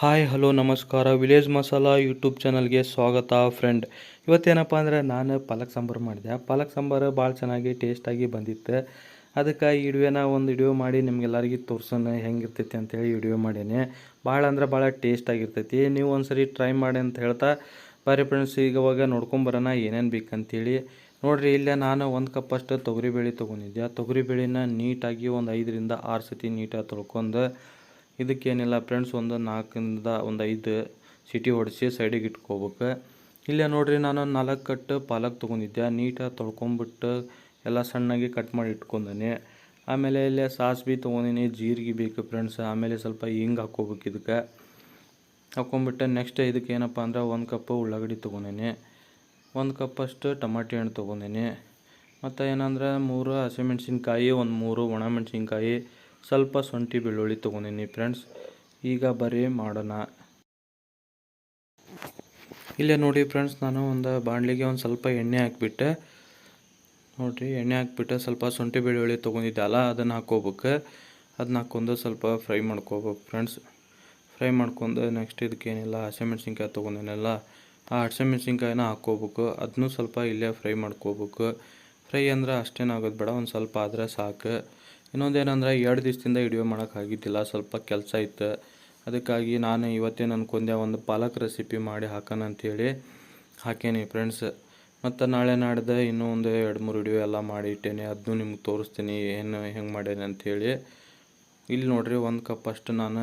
Hi, hello, ನಮಸ್ಕಾರ. Village masala YouTube ಚಾನಲ್ಗೆ ಸ್ವಾಗತ ಫ್ರೆಂಡ್. ಇವತ್ತೇನಪ್ಪ ಅಂದ್ರೆ ನಾನು ಪಾಲಕ್ ಸಾಂಬಾರು ಮಾಡಿದೆ. ಪಾಲಕ್ ಸಾಂಬಾರು ಭಾಳ ಚೆನ್ನಾಗಿ ಟೇಸ್ಟಾಗಿ ಬಂದಿತ್ತು. ಅದಕ್ಕೆ ಈ ಒಂದು ವಿಡಿಯೋ ಮಾಡಿ ನಿಮ್ಗೆಲ್ಲರಿಗೂ ತೋರ್ಸೋಣ ಹೆಂಗಿರ್ತೈತಿ ಅಂತೇಳಿ ವಿಡಿಯೋ ಮಾಡೀನಿ. ಭಾಳ ಅಂದ್ರೆ ಭಾಳ ಟೇಸ್ಟ್ ಆಗಿರ್ತೈತಿ ನೀವು ಒಂದ್ಸರಿ ಟ್ರೈ ಮಾಡಿ ಅಂತ ಹೇಳ್ತಾ ಬಾರಿ ಫ್ರೆಂಡ್ಸ್ ಈಗ ಅವಾಗ ನೋಡ್ಕೊಂಬರೋಣ ಏನೇನು ಬೇಕಂತೇಳಿ. ನೋಡಿರಿ, ಇಲ್ಲೇ ನಾನು ಒಂದು ಕಪ್ಪಷ್ಟು ತೊಗರಿಬೇಳೆ ತೊಗೊಂಡಿದ್ದೆ. ತೊಗರಿಬೇಳೆನ ನೀಟಾಗಿ ಒಂದು ಐದರಿಂದ ಆರು ಸತಿ ನೀಟಾಗಿ ತೊಳ್ಕೊಂಡು ಇದಕ್ಕೇನಿಲ್ಲ ಫ್ರೆಂಡ್ಸ್ ಒಂದು ನಾಲ್ಕರಿಂದ ಒಂದು ಐದು ಸಿಟಿ ಹೊಡೆಸಿ ಸೈಡಿಗೆ ಇಟ್ಕೋಬೇಕು. ಇಲ್ಲೇ ನೋಡಿರಿ ನಾನು ನಾಲ್ಕು ಕಟ್ಟು ಪಾಲಕ್ ತೊಗೊಂಡಿದ್ದೆ. ನೀಟಾಗಿ ತೊಳ್ಕೊಂಬಿಟ್ಟು ಎಲ್ಲ ಸಣ್ಣಗೆ ಕಟ್ ಮಾಡಿ ಇಟ್ಕೊಂಡೇನೆ. ಆಮೇಲೆ ಇಲ್ಲೇ ಬಿ ತೊಗೊಂಡಿನಿ, ಜೀರಿಗೆ ಬೇಕು ಫ್ರೆಂಡ್ಸ್ ಆಮೇಲೆ ಸ್ವಲ್ಪ ಹಿಂಗೆ ಹಾಕ್ಕೋಬೇಕು ಇದಕ್ಕೆ. ಹಾಕ್ಕೊಂಬಿಟ್ಟು ನೆಕ್ಸ್ಟ್ ಇದಕ್ಕೆ ಏನಪ್ಪ ಅಂದ್ರೆ ಒಂದು ಕಪ್ಪು ಉಳ್ಳಾಗಡ್ಡಿ ತೊಗೊಂಡೇನೆ. ಒಂದು ಕಪ್ಪಷ್ಟು ಟಮಾಟಿ ಹಣ್ಣು ತೊಗೊಂಡೇನೆ. ಮತ್ತು ಏನಂದ್ರೆ ಮೂರು ಹಸಿಮೆಣ್ಸಿನ್ಕಾಯಿ, ಒಂದು ಮೂರು ಒಣಮೆಣ್ಸಿನ್ಕಾಯಿ ಸ್ವಲ್ಪ ಶುಂಠಿ ಬೆಳ್ಳುಳ್ಳಿ ತೊಗೊಂಡಿನಿ ಫ್ರೆಂಡ್ಸ್. ಈಗ ಬರೀ ಮಾಡೋಣ. ಇಲ್ಲೇ ನೋಡಿ ಫ್ರೆಂಡ್ಸ್, ನಾನು ಒಂದು ಬಾಣಲಿಗೆ ಒಂದು ಸ್ವಲ್ಪ ಎಣ್ಣೆ ಹಾಕಿಬಿಟ್ಟೆ. ನೋಡಿರಿ, ಎಣ್ಣೆ ಹಾಕ್ಬಿಟ್ಟು, ಸ್ವಲ್ಪ ಶುಂಠಿ ಬೆಳ್ಳುಳ್ಳಿ ತೊಗೊಂಡಿದ್ದೆ ಅಲ್ಲ, ಅದನ್ನು ಹಾಕೋಬೇಕು ಅದನ್ನ ಹಾಕ್ಕೊಂಡು ಸ್ವಲ್ಪ ಫ್ರೈ ಮಾಡ್ಕೋಬೇಕು ಫ್ರೆಂಡ್ಸ್. ಫ್ರೈ ಮಾಡ್ಕೊಂಡು ನೆಕ್ಸ್ಟ್ ಇದಕ್ಕೇನಿಲ್ಲ ಹಸಿಮೆಣ್ಸಿನ್ಕಾಯಿ ತೊಗೊಂಡಿನಲ್ಲ, ಆ ಹಸಿಮೆಣ್ಸಿನ್ಕಾಯಿನ ಹಾಕ್ಕೋಬೇಕು. ಅದನ್ನೂ ಸ್ವಲ್ಪ ಇಲ್ಲೇ ಫ್ರೈ ಮಾಡ್ಕೋಬೇಕು. ಫ್ರೈ ಅಂದ್ರೆ ಅಷ್ಟೇನಾಗೋದು ಬೇಡ, ಒಂದು ಸ್ವಲ್ಪ ಆದರೆ ಸಾಕು. ಇನ್ನೊಂದೇನಂದ್ರೆ ಎರಡು ದಿವಸದಿಂದ ವಿಡಿಯೋ ಮಾಡೋಕ್ಕಾಗಿದ್ದಿಲ್ಲ ಸ್ವಲ್ಪ ಕೆಲಸ ಇತ್ತು. ಅದಕ್ಕಾಗಿ ನಾನು ಇವತ್ತೇನು ಅನ್ಕೊಂಡೆ ಒಂದು ಪಾಲಕ್ ರೆಸಿಪಿ ಮಾಡಿ ಹಾಕೋಣ ಅಂಥೇಳಿ ಹಾಕೇನಿ ಫ್ರೆಂಡ್ಸ್ ಮತ್ತು ನಾಳೆ ನಾಡ್ದೆ ಇನ್ನೂ ಒಂದು ಎರಡು ಮೂರು ವಿಡಿಯೋ ಎಲ್ಲ ಮಾಡಿ ಇಟ್ಟೇನೆ. ಅದನ್ನೂ ನಿಮ್ಗೆ ತೋರಿಸ್ತೀನಿ, ಏನು ಹೆಂಗೆ ಮಾಡೇನೆ ಅಂಥೇಳಿ ಇಲ್ಲಿ ನೋಡಿರಿ, ಒಂದು ಕಪ್ ಅಷ್ಟು ನಾನು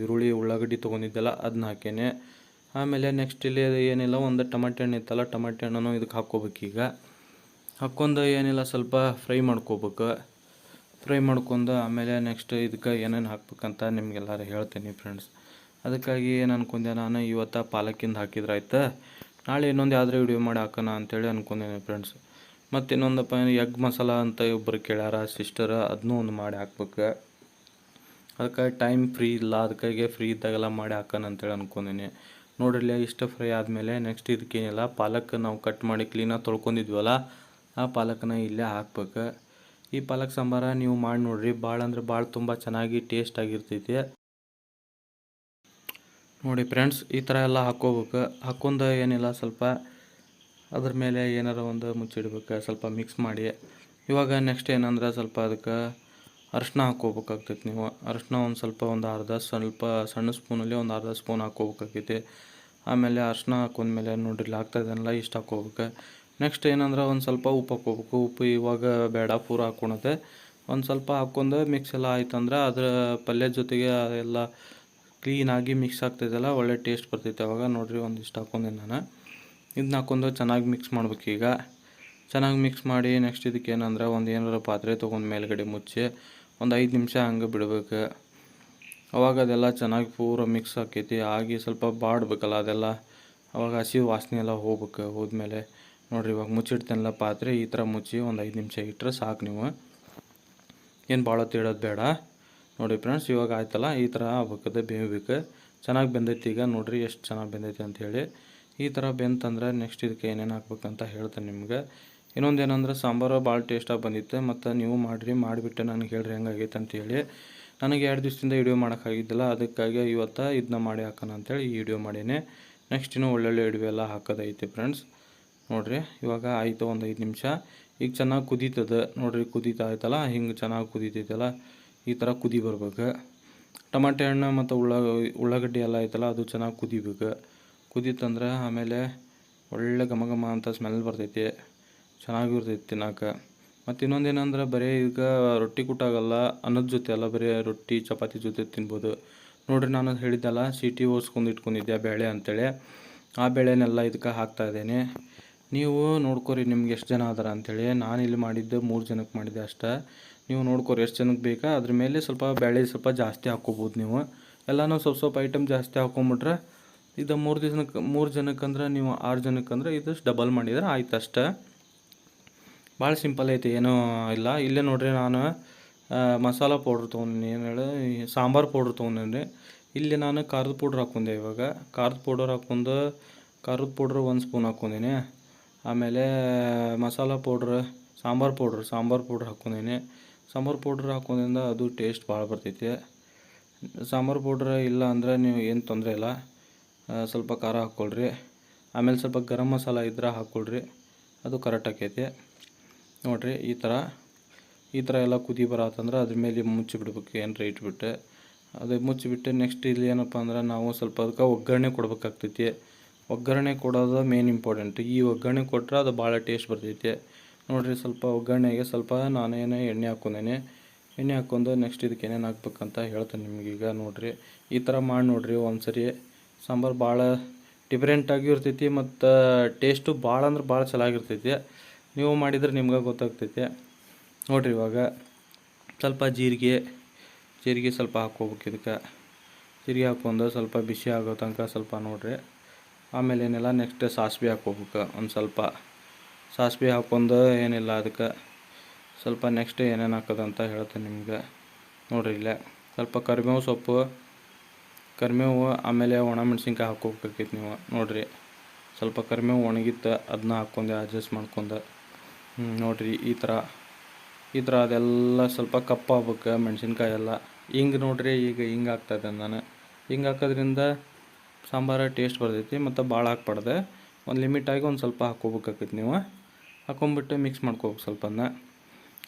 ಈರುಳ್ಳಿ, ಉಳ್ಳಾಗಡ್ಡಿ ತೊಗೊಂಡಿದ್ದೆಲ್ಲ ಅದನ್ನ ಹಾಕೇನೆ. ಆಮೇಲೆ ನೆಕ್ಸ್ಟ್ ಇಲ್ಲಿ ಏನಿಲ್ಲ, ಒಂದು ಟಮಾಟೆ ಹಣ್ಣು ಇತ್ತಲ್ಲ, ಟಮಾಟೆ ಹಣ್ಣನ್ನು ಇದಕ್ಕೆ ಹಾಕ್ಕೋಬೇಕೀಗ ಹಾಕ್ಕೊಂಡು ಏನಿಲ್ಲ, ಸ್ವಲ್ಪ ಫ್ರೈ ಮಾಡ್ಕೋಬೇಕು. ಫ್ರೈ ಮಾಡ್ಕೊಂಡು ಆಮೇಲೆ ನೆಕ್ಸ್ಟ್ ಇದಕ್ಕೆ ಏನೇನು ಹಾಕ್ಬೇಕಂತ ನಿಮಗೆಲ್ಲರೂ ಹೇಳ್ತೀನಿ ಫ್ರೆಂಡ್ಸ್ ಅದಕ್ಕಾಗಿ ಏನು ಅನ್ಕೊಂಡೆ ನಾನು, ಇವತ್ತು ಪಾಲಕಿಂದ ಹಾಕಿದ್ರೆ ಆಯ್ತು? ನಾಳೆ ಇನ್ನೊಂದು ಯಾವುದೇ ವಿಡಿಯೋ ಮಾಡಿ ಹಾಕೋಣ ಅಂತೇಳಿ ಅನ್ಕೊಂಡೇನೆ ಫ್ರೆಂಡ್ಸ್ ಮತ್ತು ಇನ್ನೊಂದಪ್ಪ ಎಗ್ ಮಸಾಲ ಅಂತ ಇಬ್ಬರು ಕೇಳ್ಯಾರ ಸಿಸ್ಟರ್ ಅದನ್ನೂ ಒಂದು ಮಾಡಿ ಹಾಕ್ಬೇಕು. ಅದಕ್ಕಾಗಿ ಟೈಮ್ ಫ್ರೀ ಇಲ್ಲ, ಅದಕ್ಕಾಗಿ ಫ್ರೀ ಇದ್ದಾಗೆಲ್ಲ ಮಾಡಿ ಹಾಕೋಣ ಅಂತೇಳಿ ಅನ್ಕೊಂಡೇನೆ. ನೋಡಿರಲಿ ಇಷ್ಟು ಫ್ರೈ ಆದಮೇಲೆ ನೆಕ್ಸ್ಟ್ ಇದಕ್ಕೇನಿಲ್ಲ, ಪಾಲಕ್ ನಾವು ಕಟ್ ಮಾಡಿ ಕ್ಲೀನಾಗಿ ತೊಳ್ಕೊಂಡಿದ್ವಲ್ಲ, ಆ ಪಾಲಕನ್ನ ಇಲ್ಲೇ ಹಾಕ್ಬೇಕು. ಈ ಪಾಲಕ್ ಸಾಂಬಾರ ನೀವು ಮಾಡಿ ನೋಡ್ರಿ. ಭಾಳ ಅಂದ್ರೆ ಭಾಳ ತುಂಬ ಚೆನ್ನಾಗಿ ಟೇಸ್ಟ್ ಆಗಿರ್ತೈತಿ. ನೋಡಿ ಫ್ರೆಂಡ್ಸ್ ಈ ಥರ ಎಲ್ಲ ಹಾಕ್ಕೋಬೇಕು. ಹಾಕ್ಕೊಂಡು ಏನಿಲ್ಲ, ಸ್ವಲ್ಪ ಅದ್ರ ಮೇಲೆ ಏನಾರ ಒಂದು ಮುಚ್ಚಿಡ್ಬೇಕು, ಸ್ವಲ್ಪ ಮಿಕ್ಸ್ ಮಾಡಿ. ಇವಾಗ ನೆಕ್ಸ್ಟ್ ಏನಂದ್ರೆ ಸ್ವಲ್ಪ ಅದಕ್ಕೆ ಅರಶಿನ ಹಾಕ್ಕೋಬೇಕಾಗ್ತೈತಿ ನೀವು. ಅರಶಿನ ಒಂದು ಸ್ವಲ್ಪ ಒಂದು ಅರ್ಧ ಸ್ವಲ್ಪ ಸಣ್ಣ ಸ್ಪೂನಲ್ಲಿ ಒಂದು ಅರ್ಧ ಸ್ಪೂನ್ ಹಾಕ್ಕೋಬೇಕಾಗೈತಿ ಆಮೇಲೆ ಅರಿಶಿನ ಹಾಕೊಂಡ್ಮೇಲೆ ನೋಡ್ರಿ ಆಗ್ತಾಯಿದ್ದಾನಲ್ಲ ಇಷ್ಟು ಹಾಕ್ಕೋಬೇಕು. ನೆಕ್ಸ್ಟ್ ಏನಂದ್ರೆ ಒಂದು ಸ್ವಲ್ಪ ಉಪ್ಪು ಹಾಕ್ಕೋಬೇಕು. ಉಪ್ಪು ಇವಾಗ ಬೇಡ, ಪೂರ ಹಾಕ್ಕೊಳತ್ತೆ ಒಂದು ಸ್ವಲ್ಪ ಹಾಕ್ಕೊಂಡು ಮಿಕ್ಸ್ ಎಲ್ಲ ಆಯ್ತಂದ್ರೆ ಅದರ ಪಲ್ಯದ ಜೊತೆಗೆ ಎಲ್ಲ ಕ್ಲೀನಾಗಿ ಮಿಕ್ಸ್ ಆಗ್ತೈತಲ್ಲ, ಒಳ್ಳೆ ಟೇಸ್ಟ್ ಬರ್ತೈತೆ ಅವಾಗ. ನೋಡಿರಿ ಒಂದಿಷ್ಟು ಹಾಕೊಂಡೆ ನಾನು. ಇದನ್ನ ಹಾಕೊಂಡು ಚೆನ್ನಾಗಿ ಮಿಕ್ಸ್ ಮಾಡ್ಬೇಕು ಈಗ. ಚೆನ್ನಾಗಿ ಮಿಕ್ಸ್ ಮಾಡಿ ನೆಕ್ಸ್ಟ್ ಇದಕ್ಕೆ ಏನಂದ್ರೆ ಒಂದು ಏನಾರ ಪಾತ್ರೆ ತೊಗೊಂಡು ಮೇಲ್ಗಡೆ ಮುಚ್ಚಿ ಒಂದು ಐದು ನಿಮಿಷ ಹಂಗೆ ಬಿಡ್ಬೇಕು. ಅವಾಗ ಅದೆಲ್ಲ ಚೆನ್ನಾಗಿ ಪೂರ ಮಿಕ್ಸ್ ಆಕೈತಿ. ಆಗಿ ಸ್ವಲ್ಪ ಬಾಡ್ಬೇಕಲ್ಲ ಅದೆಲ್ಲ. ಅವಾಗ ಹಸಿ ವಾಸನೆ ಎಲ್ಲ ಹೋಗ್ಬೇಕು ಹೋದ್ಮೇಲೆ. ನೋಡಿರಿ, ಇವಾಗ ಮುಚ್ಚಿಡ್ತೇನಲ್ಲ ಪಾತ್ರೆ, ಈ ಥರ ಮುಚ್ಚಿ ಒಂದು ಐದು ನಿಮಿಷ ಇಟ್ಟರೆ ಸಾಕು ನೀವು. ಏನು ಭಾಳ ತೀಡೋದು ಬೇಡ. ನೋಡಿ ಫ್ರೆಂಡ್ಸ್, ಇವಾಗ ಆಯ್ತಲ್ಲ, ಈ ಥರ ಆಗ್ಬೇಕದ ಬೇಯಬೇಕು ಚೆನ್ನಾಗಿ ಬೆಂದೈತಿ ಈಗ, ನೋಡಿರಿ ಎಷ್ಟು ಚೆನ್ನಾಗಿ ಬೆಂದೈತಿ ಅಂಥೇಳಿ ಈ ಥರ ಬೆಂತಂದ್ರೆ ನೆಕ್ಸ್ಟ್ ಇದಕ್ಕೆ ಏನೇನು ಹಾಕ್ಬೇಕಂತ ಹೇಳ್ತೇನೆ ನಿಮ್ಗೆ. ಇನ್ನೊಂದು ಏನಂದ್ರೆ, ಸಾಂಬಾರು ಭಾಳ ಟೇಸ್ಟಾಗಿ ಬಂದಿತ್ತು, ಮತ್ತು ನೀವು ಮಾಡಿರಿ, ಮಾಡಿಬಿಟ್ಟು ನನಗೆ ಹೇಳ್ರಿ ಹೆಂಗಾಗೈತೆ ಅಂತೇಳಿ ನನಗೆ ಎರಡು ದಿವಸದಿಂದ ವಿಡಿಯೋ ಮಾಡೋಕ್ಕಾಗಿದ್ದಿಲ್ಲ ಅದಕ್ಕಾಗಿ ಇವತ್ತು ಇದನ್ನ ಮಾಡಿ ಹಾಕೋಣ ಅಂತೇಳಿ ಈ ವಿಡಿಯೋ ಮಾಡೇನೆ. ನೆಕ್ಸ್ಟ್ ಇನ್ನೂ ಒಳ್ಳೊಳ್ಳೆ ವಿಡಿಯೋ ಎಲ್ಲ ಹಾಕೋದೈತಿ ಫ್ರೆಂಡ್ಸ್ ನೋಡಿರಿ, ಇವಾಗ ಆಯಿತು ಒಂದು ಐದು ನಿಮಿಷ. ಈಗ ಚೆನ್ನಾಗಿ ಕುದೀತದ. ನೋಡಿರಿ, ಕುದೀತಾ ಆಯ್ತಲ್ಲ? ಹಿಂಗೆ ಚೆನ್ನಾಗಿ ಕುದೀತೈತಲ್ಲ? ಈ ಥರ ಕುದಿ ಬರ್ಬೇಕು. ಟಮಾಟೆ ಹಣ್ಣು ಮತ್ತು ಉಳ್ಳ, ಉಳ್ಳಾಗಡ್ಡಿ ಎಲ್ಲ ಐತಲ್ಲ ಅದು ಚೆನ್ನಾಗಿ ಕುದಿಬೇಕು. ಕುದೀತಂದ್ರೆ ಆಮೇಲೆ ಒಳ್ಳೆ ಘಮ ಘಮ ಅಂತ ಸ್ಮೆಲ್ ಬರ್ತೈತಿ. ಚೆನ್ನಾಗಿರ್ತೈತಿ ತಿನ್ನಕ್ಕೆ ಮತ್ತು ಇನ್ನೊಂದು ಏನಂದ್ರೆ, ಬರೀ ಈಗ ರೊಟ್ಟಿ ಕುಟ್ಟಾಗಲ್ಲ, ಅನ್ನದ ಜೊತೆ ಅಲ್ಲ, ಬರೀ ರೊಟ್ಟಿ, ಚಪಾತಿ ಜೊತೆ ತಿನ್ಬೋದು. ನೋಡಿರಿ, ನಾನು ಹೇಳಿದ್ದಲ್ಲ ಸಿಟಿ ಓಸ್ಕೊಂಡು ಇಟ್ಕೊಂಡಿದ್ದೆ ಬೇಳೆ ಅಂತೇಳಿ. ಆ ಬೇಳೆನೆಲ್ಲ ಇದಕ್ಕೆ ಹಾಕ್ತಾ ಇದ್ದೇನೆ. ನೀವು ನೋಡ್ಕೊರಿ ನಿಮ್ಗೆ ಎಷ್ಟು ಜನ ಅದಾರ ಅಂಥೇಳಿ ನಾನು ಇಲ್ಲಿ ಮಾಡಿದ್ದು ಮೂರು ಜನಕ್ಕೆ ಮಾಡಿದ್ದೆ ಅಷ್ಟೇ. ನೀವು ನೋಡ್ಕೊರಿ ಎಷ್ಟು ಜನಕ್ಕೆ ಬೇಕಾ? ಅದ್ರ ಮೇಲೆ ಸ್ವಲ್ಪ ಬೇಳೆ ಸ್ವಲ್ಪ ಜಾಸ್ತಿ ಹಾಕ್ಕೋಬೋದು ನೀವು. ಎಲ್ಲನೂ ಸ್ವಲ್ಪ ಸ್ವಲ್ಪ ಐಟಮ್ ಜಾಸ್ತಿ ಹಾಕೊಂಬಿಟ್ರೆ ಇದು ಮೂರು ದಿನಕ್ಕೆ ಮೂರು ಜನಕ್ಕಂದ್ರೆ ನೀವು ಆರು ಜನಕ್ಕಂದ್ರೆ ಇದಷ್ಟು ಡಬಲ್ ಮಾಡಿದ್ರೆ ಆಯ್ತು ಅಷ್ಟೇ. ಭಾಳ ಸಿಂಪಲ್ ಐತಿ, ಏನೂ ಇಲ್ಲ. ಇಲ್ಲೇ ನೋಡಿರಿ ನಾನು ಮಸಾಲ ಪೌಡ್ರ್ ತೊಗೊಂಡಿನಿ, ಏನು ಹೇಳಿ ಸಾಂಬಾರು ಪೌಡ್ರ್ ತೊಗೊಂಡಿನಿ. ಇಲ್ಲಿ ನಾನು ಖಾರದ ಪೌಡ್ರ್ ಹಾಕ್ಕೊಂಡೆ ಇವಾಗ. ಖಾರದ ಪೌಡರ್ ಹಾಕೊಂಡು ಖಾರದ ಪೌಡ್ರ್ ಒಂದು ಸ್ಪೂನ್ ಹಾಕ್ಕೊಂಡಿನಿ ಆಮೇಲೆ masala powder, sambar powder sambar powder ಹಾಕ್ಕೊಂಡೀನಿ. Sambar powder ಹಾಕೋದ್ರಿಂದ ಅದು ಟೇಸ್ಟ್ ಭಾಳ ಬರ್ತೈತಿ. ಸಾಂಬಾರು ಪೌಡ್ರ್ ಇಲ್ಲ ಅಂದರೆ ನೀವು ಏನು ತೊಂದರೆ ಇಲ್ಲ. ಸ್ವಲ್ಪ ಖಾರ ಹಾಕ್ಕೊಳ್ರಿ. ಆಮೇಲೆ ಸ್ವಲ್ಪ ಗರಂ ಮಸಾಲ ಇದ್ರೆ ಹಾಕ್ಕೊಳ್ರಿ. ಅದು ಕರೆಕ್ಟ್ ಆಕೈತಿ. ನೋಡಿರಿ, ಈ ಥರ ಈ ಥರ ಎಲ್ಲ ಕುದಿ ಬರತ್ತಂದ್ರೆ ಅದ್ರ ಮೇಲೆ ಮುಚ್ಚಿ ಬಿಡ್ಬೇಕು ಏನರ ಇಟ್ಬಿಟ್ಟು ಅದು ಮುಚ್ಚಿಬಿಟ್ಟು ನೆಕ್ಸ್ಟ್ ಇಲ್ಲಿ ಏನಪ್ಪ ಅಂದ್ರೆ ನಾವು ಸ್ವಲ್ಪ ಅದಕ್ಕೆ ಒಗ್ಗರಣೆ ಕೊಡ್ಬೇಕಾಗ್ತೈತಿ. ಒಗ್ಗರಣೆ ಕೊಡೋದು ಮೇನ್ ಇಂಪಾರ್ಟೆಂಟ್ ಈ ಒಗ್ಗರಣೆ ಕೊಟ್ಟರೆ ಅದು ಭಾಳ ಟೇಸ್ಟ್ ಬರ್ತೈತೆ. ನೋಡಿರಿ ಸ್ವಲ್ಪ ಒಗ್ಗರಣೆಗೆ ಸ್ವಲ್ಪ ನಾನೇನು ಎಣ್ಣೆ ಹಾಕ್ಕೊಂಡೇನೆ. ಎಣ್ಣೆ ಹಾಕ್ಕೊಂಡು ನೆಕ್ಸ್ಟ್ ಇದಕ್ಕೆ ಏನೇನು ಹಾಕ್ಬೇಕಂತ ಹೇಳ್ತೇನೆ ನಿಮಗೀಗ ನೋಡಿರಿ. ಈ ಥರ ಮಾಡಿ ನೋಡಿರಿ ಒಂದ್ಸರಿ. ಸಾಂಬಾರು ಭಾಳ ಡಿಫ್ರೆಂಟಾಗಿ ಇರ್ತೈತಿ ಮತ್ತು ಟೇಸ್ಟು ಭಾಳ ಅಂದ್ರೆ ಭಾಳ ಚೆನ್ನಾಗಿರ್ತೈತಿ ನೀವು ಮಾಡಿದ್ರೆ ನಿಮ್ಗೆ ಗೊತ್ತಾಗ್ತೈತಿ. ನೋಡಿರಿ ಇವಾಗ ಸ್ವಲ್ಪ ಜೀರಿಗೆ ಜೀರಿಗೆ ಸ್ವಲ್ಪ ಹಾಕ್ಕೋಬೇಕು ಇದಕ್ಕೆ. ಜೀರಿಗೆ ಹಾಕ್ಕೊಂಡು ಸ್ವಲ್ಪ ಬಿಸಿ ಆಗೋ ತನಕ ಸ್ವಲ್ಪ ನೋಡಿರಿ. ಆಮೇಲೆ ಏನಿಲ್ಲ ನೆಕ್ಸ್ಟ್ ಸಾಸಿವೆ ಹಾಕ್ಕೋಬೇಕು. ಒಂದು ಸ್ವಲ್ಪ ಸಾಸಿವೆ ಹಾಕ್ಕೊಂಡು ಏನಿಲ್ಲ, ಅದಕ್ಕೆ ಸ್ವಲ್ಪ ನೆಕ್ಸ್ಟ್ ಏನೇನು ಹಾಕೋದಂತ ಹೇಳ್ತೇನೆ ನಿಮ್ಗೆ. ನೋಡಿರಿ ಇಲ್ಲೇ, ಸ್ವಲ್ಪ ಕರಿಬೇವು ಸೊಪ್ಪು, ಕರಿಬೇವು, ಆಮೇಲೆ ಒಣಮೆಣ್ಸಿನ್ಕಾಯಿ ಹಾಕೋಬೇಕಾಗಿತ್ತು ನೀವು. ನೋಡಿರಿ, ಸ್ವಲ್ಪ ಕರಿಬೇವು ಒಣಗಿತ್ತು ಅದನ್ನ ಹಾಕ್ಕೊಂಡು ಅಡ್ಜಸ್ಟ್ ಮಾಡ್ಕೊಂಡು. ನೋಡಿರಿ, ಈ ಥರ ಈ ಥರ ಅದೆಲ್ಲ ಸ್ವಲ್ಪ ಕಪ್ಪಾಗ್ಬೇಕು ಮೆಣಸಿನ್ಕಾಯಿ ಎಲ್ಲ ಹಿಂಗೆ ನೋಡ್ರಿ, ಈಗ ಹಿಂಗೆ ಆಗ್ತಾಯಿದ್ದೆ ನಾನು ಹಿಂಗೆ ಹಾಕೋದ್ರಿಂದ ಸಾಂಬಾರು ಟೇಸ್ಟ್ ಬರ್ತೈತಿ, ಮತ್ತು ಭಾಳ ಹಾಕ್ಬಾರ್ದೆ. ಒಂದು ಲಿಮಿಟಾಗಿ ಒಂದು ಸ್ವಲ್ಪ ಹಾಕ್ಕೋಬೇಕಾಕೈತಿ ನೀವು. ಹಾಕೊಂಬಿಟ್ಟು ಮಿಕ್ಸ್ ಮಾಡ್ಕೋಬೇಕು ಸ್ವಲ್ಪ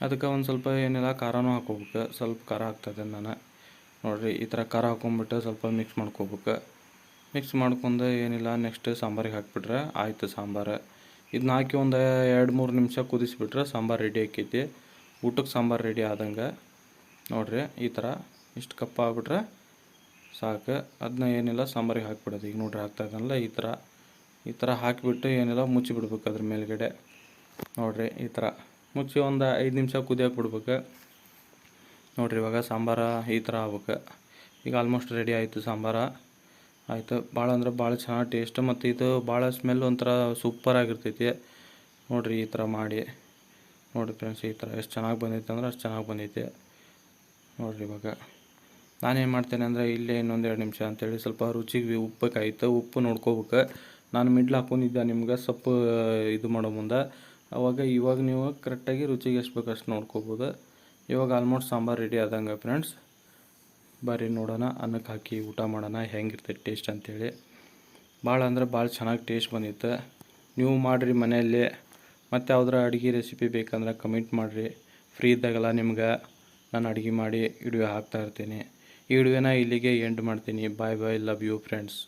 ಅದಕ್ಕೆ ಒಂದು ಸ್ವಲ್ಪ ಏನಿಲ್ಲ, ಖಾರನೂ ಹಾಕೋಬೇಕು ಸ್ವಲ್ಪ ಖಾರ ಹಾಕ್ತದೆ ನಾನು ನೋಡಿರಿ, ಈ ಥರ ಖಾರ ಹಾಕೊಂಬಿಟ್ಟು ಸ್ವಲ್ಪ ಮಿಕ್ಸ್ ಮಾಡ್ಕೋಬೇಕು. ಮಿಕ್ಸ್ ಮಾಡ್ಕೊಂಡು ಏನಿಲ್ಲ ನೆಕ್ಸ್ಟ್ ಸಾಂಬಾರಿಗೆ ಹಾಕಿಬಿಟ್ರೆ ಆಯಿತು ಸಾಂಬಾರು. ಇದನ್ನ ಹಾಕಿ ಒಂದು ಎರಡು ಮೂರು ನಿಮಿಷ ಕುದಿಸಿಬಿಟ್ರೆ ಸಾಂಬಾರು ರೆಡಿ ಆಕೈತಿ. ಊಟಕ್ಕೆ ಸಾಂಬಾರು ರೆಡಿ ಆದಂಗೆ. ನೋಡಿರಿ, ಈ ಥರ ಇಷ್ಟು ಕಪ್ಪ ಆಗ್ಬಿಟ್ರೆ ಸಾಕು. ಅದನ್ನ ಏನಿಲ್ಲ, ಸಾಂಬಾರಿಗೆ ಹಾಕಿಬಿಡೋದು. ಈಗ ನೋಡ್ರಿ, ಹಾಕ್ತಾ ಇದ್ದಾನಲ್ಲ, ಈ ಥರ ಈ ಥರ ಹಾಕಿಬಿಟ್ಟು ಏನಿಲ್ಲ, ಮುಚ್ಚಿ ಬಿಡ್ಬೇಕು ಅದ್ರ ಮೇಲ್ಗಡೆ. ನೋಡಿರಿ, ಈ ಥರ. ಮುಚ್ಚಿ ಒಂದು ಐದು ನಿಮಿಷ ಕುದಿಯೋಕೆ ಬಿಡ್ಬೇಕು. ನೋಡಿರಿ, ಇವಾಗ ಸಾಂಬಾರ ಈ ಥರ ಆಗ್ಬೇಕು. ಈಗ ಆಲ್ಮೋಸ್ಟ್ ರೆಡಿ ಆಯಿತು ಸಾಂಬಾರ. ಆಯಿತು. ಭಾಳ ಅಂದ್ರೆ ಭಾಳ ಚೆನ್ನಾಗಿ ಟೇಸ್ಟ್ ಮತ್ತು ಇದು ಭಾಳ ಸ್ಮೆಲ್ ಒಂಥರ ಸೂಪರ್ ಆಗಿರ್ತೈತಿ. ನೋಡಿರಿ, ಈ ಥರ ಮಾಡಿ. ನೋಡಿ ಫ್ರೆಂಡ್ಸ್ ಈ ಥರ. ಎಷ್ಟು ಚೆನ್ನಾಗಿ ಬಂದೈತೆ ಅಂದ್ರೆ ಅಷ್ಟು ಚೆನ್ನಾಗಿ ಬಂದೈತೆ. ನೋಡಿರಿ, ಇವಾಗ. ನಾನೇನು ಮಾಡ್ತೇನೆ ಅಂದರೆ ಇಲ್ಲೇ ಇನ್ನೊಂದು ಎರಡು ನಿಮಿಷ ಅಂತೇಳಿ ಸ್ವಲ್ಪ ರುಚಿಗೆ ಉಪ್ಪು ಕಾಯ್ತು ಉಪ್ಪು ನೋಡ್ಕೋಬೇಕು. ನಾನು ಮಿಡ್ಲ್ ಹಾಕೊಂಡಿದ್ದೆ ನಿಮ್ಗೆ ಸೊಪ್ಪು ಇದು ಮಾಡೋ ಮುಂದೆ. ಅವಾಗ ಇವಾಗ ನೀವು ಕರೆಕ್ಟಾಗಿ ರುಚಿಗೆ ಎಷ್ಟು ಬೇಕು ಅಷ್ಟು ನೋಡ್ಕೋಬೋದು. ಇವಾಗ ಆಲ್ಮೋಸ್ಟ್ ಸಾಂಬಾರು ರೆಡಿ ಆದಂಗೆ ಫ್ರೆಂಡ್ಸ್ ಬರ್ರಿ ನೋಡೋಣ, ಅನ್ನಕ್ಕೆ ಹಾಕಿ ಊಟ ಮಾಡೋಣ, ಹೆಂಗಿರ್ತೈತೆ ಟೇಸ್ಟ್ ಅಂತೇಳಿ. ಭಾಳ ಅಂದ್ರೆ ಭಾಳ ಚೆನ್ನಾಗಿ ಟೇಸ್ಟ್ ಬಂದಿತ್ತು. ನೀವು ಮಾಡಿರಿ ಮನೆಯಲ್ಲಿ. ಮತ್ತು ಯಾವ್ದಾರ ಅಡುಗೆ ರೆಸಿಪಿ ಬೇಕಂದ್ರೆ ಕಮೆಂಟ್ ಮಾಡಿರಿ. ಫ್ರೀ ಇದ್ದಾಗಲ್ಲ ನಿಮ್ಗೆ. ನಾನು ಅಡುಗೆ ಮಾಡಿ ವಿಡಿಯೋ ಹಾಕ್ತಾ ಇರ್ತೀನಿ. ಈ ವಿಡಿಯೋನ ಇಲ್ಲಿಗೆ ಎಂಡ್ ಮಾಡ್ತೀನಿ. Bye bye love you friends